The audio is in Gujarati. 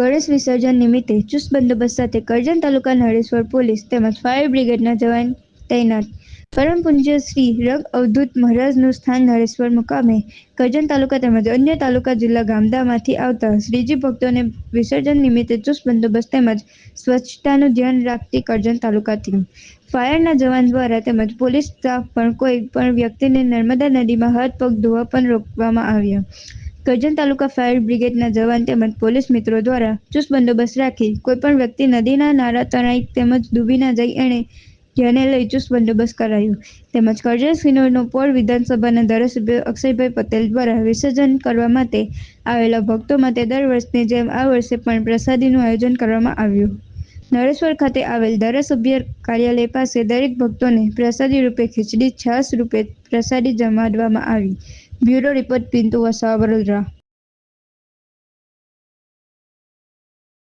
ગણેશ વિસર્જન નિમિત્તે ચુસ્ત બંદોબસ્ત સાથે કરજણ તાલુકા નરેશ્વર પોલીસ તેમજ ફાયર બ્રિગેડના જવાન તૈનાત. પરમ પૂજ્ય શ્રી રંગ અવધૂત મહારાજનું સ્થાન નરેશ્વર મુકામે કરજણ તાલુકા તેમજ અન્ય તાલુકા જિલ્લા ગામડામાંથી આવતા શ્રીજી ભક્તોને વિસર્જન નિમિત્તે ચુસ્ત બંદોબસ્ત તેમજ સ્વચ્છતાનું ધ્યાન રાખતી કરજણ તાલુકા ટીમ. ફાયરના જવાન દ્વારા તેમજ પોલીસ સ્ટાફ પણ કોઈ પણ વ્યક્તિને નર્મદા નદીમાં હાથ પગ ધોવા પણ રોકવામાં આવ્યા. કરજણ તાલુકા ફાયર બ્રિગેડના જવાન તેમજ પોલીસ મિત્રો દ્વારા ચુસ્ત બંદોબસ્ત રાખી કોઈપણ વ્યક્તિ નદીના નારા તણાઈ તેમજ ડૂબી ના જાય એણે જેને લઈ ચુસ્ત બંદોબસ્ત કરાયો. તેમજ કરજણ સિનોરનો પોળ વિધાનસભાના ધારાસભ્ય અક્ષયભાઈ પટેલ દ્વારા વિસર્જન કરવા માટે આવેલા ભક્તો માટે દર વર્ષની જેમ આ વર્ષે પણ પ્રસાદીનું આયોજન કરવામાં આવ્યું. નરેશ્વર ખાતે આવેલ ધારાસભ્ય કાર્યાલય પાસે દરેક ભક્તોને પ્રસાદી રૂપે ખીચડી છાશ રૂપે પ્રસાદી જમાડવામાં આવી. bureau report Pintu Vasava Vadodara